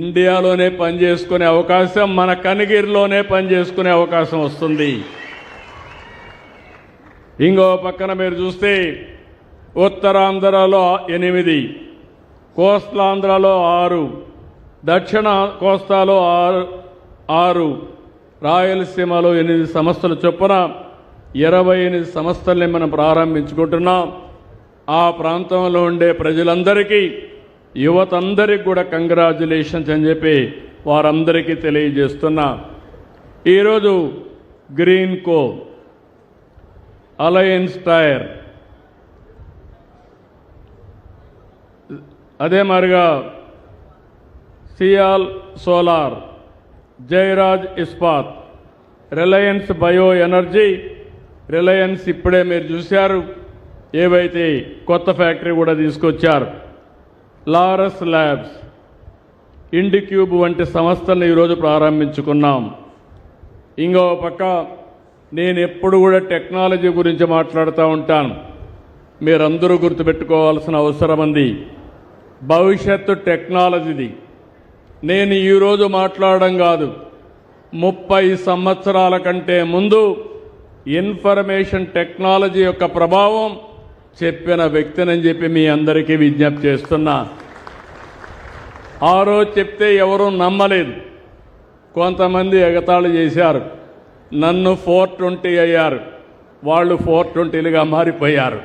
ఇండియాలోనే పనిచేసుకునే అవకాశం మన కనిగిరిలోనే పనిచేసుకునే అవకాశం వస్తుంది. ఇంకో పక్కన మీరు చూస్తే ఉత్తరాంధ్రలో ఎనిమిది కోస్తాంధ్రలో ఆరు దక్షిణ కోస్తాలో ఆరు ఆరు రాయలసీమలో ఎనిమిది సంస్థలు చొప్పున ఇరవై ఎనిమిది సంస్థల్ని మనం ప్రారంభించుకుంటున్నాం. ఆ ప్రాంతంలో ఉండే ప్రజలందరికీ యువతందరికి కూడా కంగ్రాచులేషన్స్ అని చెప్పి వారందరికీ తెలియజేస్తున్నా. ఈరోజు గ్రీన్ కో అలయన్స్ టైర్. అదే మరిగా Sial solar Jayaraj Ispat Reliance bio energy Reliance ఇప్పుడే మీరు చూశారు ఏవైతే కొత్త ఫ్యాక్టరీ కూడా తీసుకొచ్చారు. లారస్ ల్యాబ్స్ ఇండిక్యూబ్ వంటి సంస్థలను ఈరోజు ప్రారంభించుకున్నాం. ఇంకో పక్క నేను ఎప్పుడు కూడా టెక్నాలజీ గురించి మాట్లాడుతూ ఉంటాను. మీరందరూ గుర్తుపెట్టుకోవాల్సిన అవసరం ఉంది. భవిష్యత్తు టెక్నాలజీది. నేను ఈరోజు మాట్లాడడం కాదు. ముప్పై సంవత్సరాల కంటే ముందు ఇన్ఫర్మేషన్ టెక్నాలజీ యొక్క ప్రభావం చెప్పిన వ్యక్తినని చెప్పి మీ అందరికీ విజ్ఞప్తి చేస్తున్నా. ఆ రోజు చెప్తే ఎవరూ నమ్మలేదు. కొంతమంది ఎగతాళి చేశారు. నన్ను ఫోర్ ట్వంటీ అయ్యారు. వాళ్ళు ఫోర్ ట్వంటీలుగా మారిపోయారు.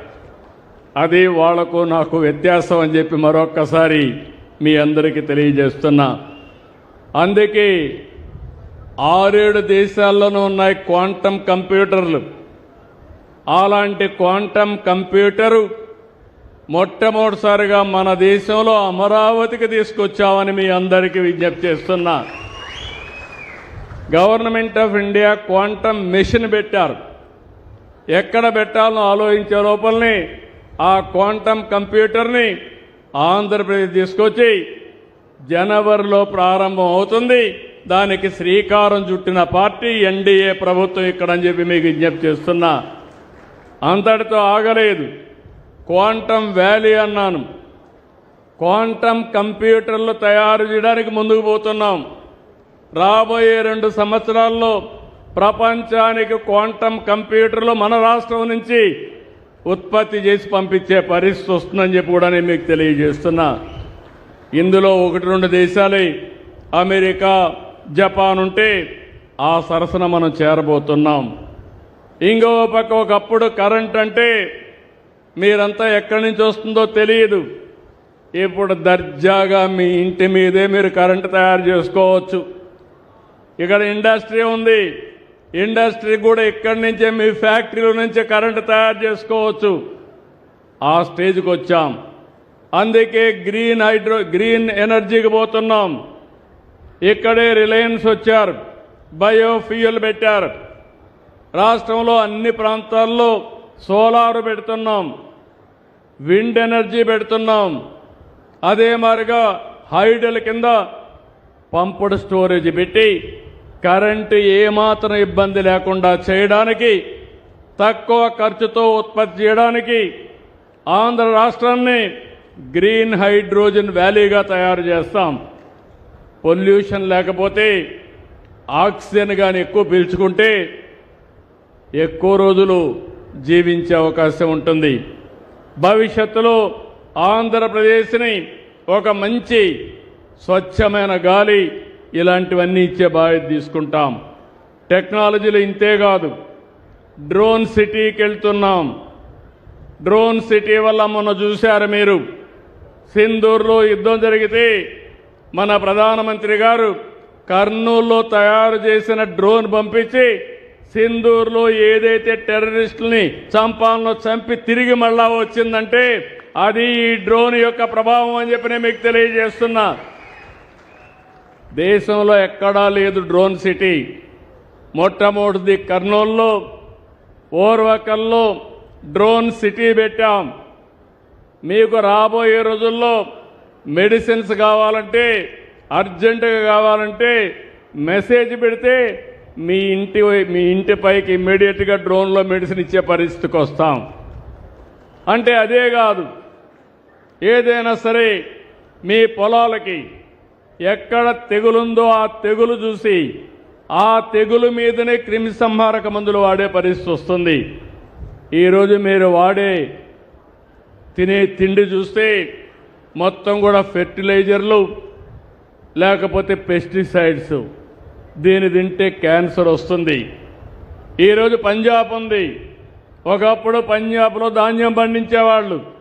అది వాళ్ళకు నాకు వ్యత్యాసం అని చెప్పి మరొక్కసారి మీ అందరికీ తెలియజేస్తున్నా. అందుకే ఆరేడు దేశాల్లోనూ ఉన్నాయి క్వాంటమ్ కంప్యూటర్లు. అలాంటి క్వాంటమ్ కంప్యూటరు మొట్టమొదటిసారిగా మన దేశంలో అమరావతికి తీసుకొచ్చామని మీ అందరికీ విజ్ఞప్తి చేస్తున్నా. Government of India quantum machine పెట్టారు. ఎక్కడ పెట్టాలో ఆలోచించే లోపలని ఆ క్వాంటమ్ కంప్యూటర్ని ఆంధ్రప్రదేశ్ తీసుకొచ్చి జనవరిలో ప్రారంభం అవుతుంది. దానికి శ్రీకారం చుట్టిన పార్టీ ఎన్డీఏ ప్రభుత్వం ఇక్కడ అని చెప్పి మీకు విజ్ఞప్తి చేస్తున్నా. అంతటితో ఆగలేదు. క్వాంటమ్ వ్యాలీ అన్నాను. క్వాంటమ్ కంప్యూటర్లు తయారు చేయడానికి ముందుకు పోతున్నాం. రాబోయే రెండు సంవత్సరాల్లో ప్రపంచానికి క్వాంటమ్ కంప్యూటర్లు మన రాష్ట్రం నుంచి ఉత్పత్తి చేసి పంపించే పరిస్థితి వస్తుందని చెప్పి కూడా నేను మీకు తెలియజేస్తున్నా. ఇందులో ఒకటి రెండు దేశాలే అమెరికా జపాన్ ఉంటే ఆ సరసన మనం చేరబోతున్నాం. ఇంకో పక్క ఒకప్పుడు కరెంట్ అంటే మీరంతా ఎక్కడి నుంచి వస్తుందో తెలియదు. ఇప్పుడు దర్జాగా మీ ఇంటి మీదే మీరు కరెంటు తయారు చేసుకోవచ్చు. ఇక్కడ ఇండస్ట్రీ ఉంది. ఇండస్ట్రీ కూడా ఇక్కడి నుంచే మీ ఫ్యాక్టరీల నుంచే కరెంటు తయారు చేసుకోవచ్చు. ఆ స్టేజ్కి వచ్చాం. అందుకే గ్రీన్ హైడ్రో గ్రీన్ ఎనర్జీకి పోతున్నాం. ఇక్కడే రిలయన్స్ వచ్చారు. బయోఫ్యూయల్ పెట్టారు. రాష్ట్రంలో అన్ని ప్రాంతాల్లో సోలార్ పెడుతున్నాం విండ్ ఎనర్జీ పెడుతున్నాం. అదే మాదిరిగా హైడల్ కింద పంపుడు స్టోరేజ్ పెట్టి కరెంటు ఏమాత్రం ఇబ్బంది లేకుండా చేయడానికి తక్కువ ఖర్చుతో ఉత్పత్తి చేయడానికి ఆంధ్ర రాష్ట్రాన్ని గ్రీన్ హైడ్రోజన్ వ్యాలీగా తయారు చేస్తాం. పొల్యూషన్ లేకపోతే ఆక్సిజన్ కానీ ఎక్కువ పీల్చుకుంటే ఎక్కువ రోజులు జీవించే అవకాశం ఉంటుంది. భవిష్యత్తులో ఆంధ్రప్రదేశ్ని ఒక మంచి స్వచ్ఛమైన గాలి ఇలాంటివన్నీ ఇచ్చే బాధ్యత తీసుకుంటాం. టెక్నాలజీలు ఇంతే కాదు. డ్రోన్ సిటీకి వెళ్తున్నాం. డ్రోన్ సిటీ వల్ల మొన్న చూశారు మీరు. సింధూర్లో యుద్ధం జరిగితే మన ప్రధానమంత్రి గారు కర్నూలులో తయారు చేసిన డ్రోన్ పంపించి సింధూర్లో ఏదైతే టెర్రరిస్టుల్ని చంపాలనో చంపి తిరిగి మళ్ళా వచ్చిందంటే అది ఈ డ్రోన్ యొక్క ప్రభావం అని చెప్పి నేను మీకు తెలియజేస్తున్నా. దేశంలో ఎక్కడా లేదు డ్రోన్ సిటీ. మొట్టమొదటిది కర్నూలులో ఓర్వకల్లో డ్రోన్ సిటీ పెట్టాం. మీకు రాబోయే రోజుల్లో మెడిసిన్స్ కావాలంటే అర్జెంటుగా కావాలంటే మెసేజ్ పెడితే మీ ఇంటి మీ ఇంటి పైకి ఇమ్మీడియట్గా డ్రోన్లో మెడిసిన్ ఇచ్చే పరిస్థితికి వస్తాం. అంటే అదే కాదు. ఏదైనా సరే మీ పొలాలకి ఎక్కడ తెగులుందో ఆ తెగులు చూసి ఆ తెగులు మీదనే క్రిమి సంహారక మందులు వాడే పరిస్థితి వస్తుంది. ఈరోజు మీరు వాడే తినే తిండి చూస్తే మొత్తం కూడా ఫెర్టిలైజర్లు లేకపోతే పెస్టిసైడ్స్. దీని తింటే క్యాన్సర్ వస్తుంది. ఈరోజు పంజాబ్ ఉంది. ఒకప్పుడు పంజాబ్లో ధాన్యం పండించేవాళ్ళు.